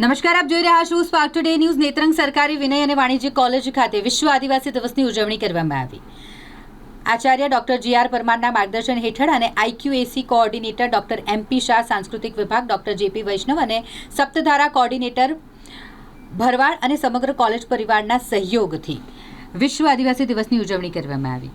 નમસ્કાર, આપ જોઈ રહ્યા છો સ્પાર્ક ટુડે ન્યૂઝ નેત્રંગ સરકારી વિનય અને વાણિજ્ય કોલેજ ખાતે વિશ્વ આદિવાસી દિવસની ઉજવણી કરવામાં આવી. આચાર્ય ડોક્ટર જી આર પરમારના માર્ગદર્શન હેઠળ અને IQAC coordinator doctor MP Shah, સાંસ્કૃતિક વિભાગ ડોક્ટર જેપી વૈષ્ણવ અને સપ્તધારા કોઓર્ડિનેટર ભરવાડ અને સમગ્ર કોલેજ પરિવારના સહયોગથી વિશ્વ આદિવાસી દિવસની ઉજવણી કરવામાં આવી.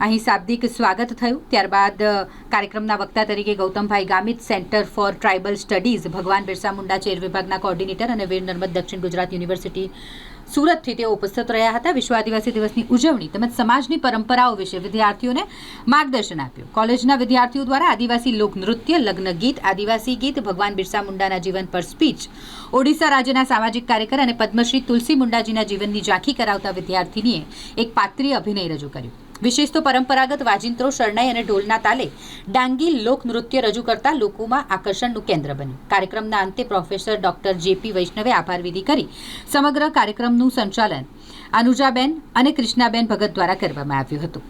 અહીં શાબ્દિક સ્વાગત થયું. ત્યારબાદ કાર્યક્રમના વક્તા તરીકે Gautambhai Gamit, centre for tribal studies, ભગવાન બિરસા મુંડા, ચેર વિભાગના કોર્ડિનેટર અને વીર નર્મદ દક્ષિણ ગુજરાત યુનિવર્સિટી સુરતથી તેઓ ઉપસ્થિત રહ્યા હતા. વિશ્વ આદિવાસી દિવસની ઉજવણી તેમજ સમાજની પરંપરાઓ વિશે વિદ્યાર્થીઓને માર્ગદર્શન આપ્યું. કોલેજના વિદ્યાર્થીઓ દ્વારા આદિવાસી લોકનૃત્ય, લગ્ન ગીત, આદિવાસી ગીત, ભગવાન બિરસા મુંડાના જીવન પર સ્પીચ, ઓડિશા રાજ્યના સામાજિક કાર્યકર અને પદ્મશ્રી તુલસી મુંડાજીના જીવનની ઝાંખી કરાવતા વિદ્યાર્થીનીએ એક પાત્રીય અભિનય રજૂ કર્યું. વિશેષ તો પરંપરાગત વાજિંત્રો, શરણાઈ અને ઢોલના તાલે ડાંગી લોકનૃત્ય રજૂ કરતા લોકોમાં આકર્ષણનું કેન્દ્ર બન્યું. કાર્યક્રમના અંતે પ્રોફેસર ડોક્ટર જેપી વૈષ્ણવે આભાર કરી સમગ્ર કાર્યક્રમનું સંચાલન અનુજાબેન અને કૃષ્ણાબેન ભગત દ્વારા કરવામાં આવ્યું હતું.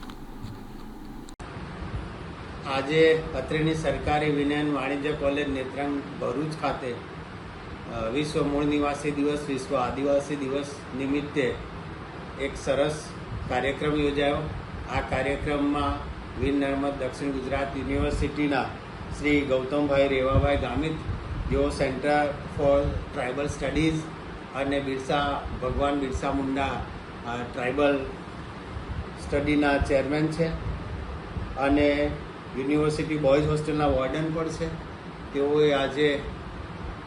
આજે અત્રેની સરકારી વિજ્ઞાન વાણિજ્ય કોલેજ નેત્રંગ ભરૂચ ખાતે વિશ્વ મૂળ નિવાસી દિવસ, વિશ્વ આદિવાસી દિવસ નિમિત્તે એક સરસ કાર્યક્રમ યોજાયો. આ કાર્યક્રમમાં વીર નર્મદ દક્ષિણ ગુજરાત યુનિવર્સિટીના શ્રી ગૌતમભાઈ રેવાભાઈ ગામિત, જેઓ સેન્ટર ફોર ટ્રાઇબલ સ્ટડીઝ અને બિરસા, ભગવાન બિરસા મુંડા ટ્રાઇબલ સ્ટડીના ચેરમેન છે. અને યુનિવર્સિટી બોયઝ હોસ્ટેલના વોર્ડન પણ છે. તેઓએ આજે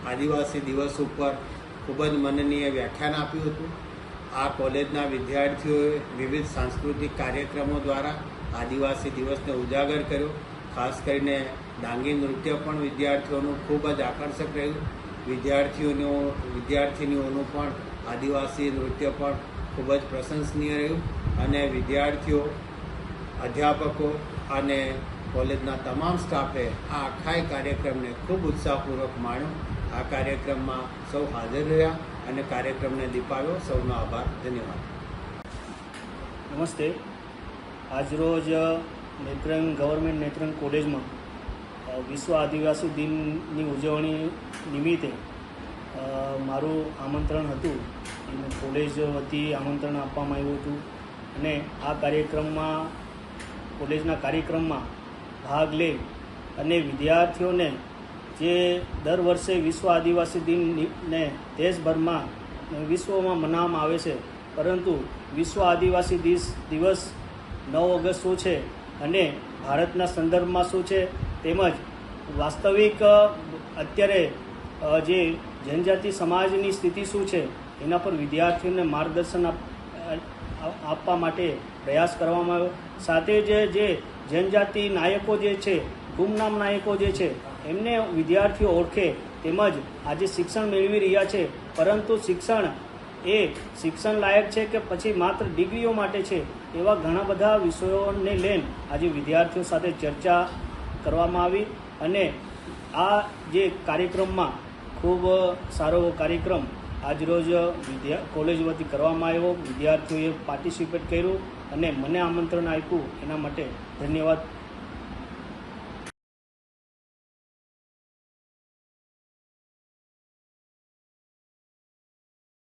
આદિવાસી દિવસ ઉપર ખૂબ જ મનનીય વ્યાખ્યાન આપ્યું હતું. આ કોલેજના વિદ્યાર્થીઓએ વિવિધ સાંસ્કૃતિક કાર્યક્રમો દ્વારા આદિવાસી દિવસને ઉજાગર કર્યો. ખાસ કરીને ડાંગી નૃત્ય પણ વિદ્યાર્થીઓનું ખૂબ જ આકર્ષક રહ્યું. વિદ્યાર્થીઓનું, વિદ્યાર્થીનીઓનું પણ આદિવાસી નૃત્ય પણ ખૂબ જ પ્રશંસનીય રહ્યું અને વિદ્યાર્થીઓ, અધ્યાપકો અને કોલેજના તમામ સ્ટાફે આ આખાય કાર્યક્રમને ખૂબ ઉત્સાહપૂર્વક માણ્યો. આ કાર્યક્રમમાં સૌ હાજર રહ્યા. અને કાર્યક્રમને દીપાવ્યો. સૌનો આભાર. ધન્યવાદ. નમસ્તે. આજરોજ નેત્રંગ, ગવર્મેન્ટ નેત્રંગ કોલેજમાં વિશ્વ આદિવાસી દિનની ઉજવણી નિમિત્તે મારું આમંત્રણ હતું. કોલેજ વતી આમંત્રણ આપવામાં આવ્યું હતું. અને આ કાર્યક્રમમાં, કોલેજના કાર્યક્રમમાં ભાગ લે અને વિદ્યાર્થીઓને જે દર વર્ષે વિશ્વ આદિવાસી દિનને દેશભરમાં વિશ્વમાં મનાવવામાં આવે છે. પરંતુ વિશ્વ આદિવાસી દિવસ દિવસ નવ ઓગસ્ટ શું છે અને ભારતના સંદર્ભમાં શું છે તેમજ વાસ્તવિક અત્યારે જે જનજાતિ સમાજની સ્થિતિ શું છે એના પર વિદ્યાર્થીઓને માર્ગદર્શન આપ- આપવા માટે પ્રયાસ કરવામાં આવ્યો. સાથે જે જે જનજાતિ નાયકો જે છે ગુમનામ નાયકો જે છે એમને વિદ્યાર્થીઓ ઓળખે તેમજ આજે શિક્ષણ મેળવી રહ્યા છે. પરંતુ શિક્ષણ એ શિક્ષણ લાયક છે કે પછી માત્ર ડિગ્રીઓ માટે છે એવા ઘણા બધા વિષયોને લઈને આજે વિદ્યાર્થીઓ સાથે ચર્ચા કરવામાં આવી અને આ જે કાર્યક્રમમાં ખૂબ સારો કાર્યક્રમ આજરોજ વિદ્યા કોલેજ વતી કરવામાં આવ્યો. વિદ્યાર્થીઓએ પાર્ટિસિપેટ કર્યું અને મને આમંત્રણ આપ્યું. એના માટે ધન્યવાદ.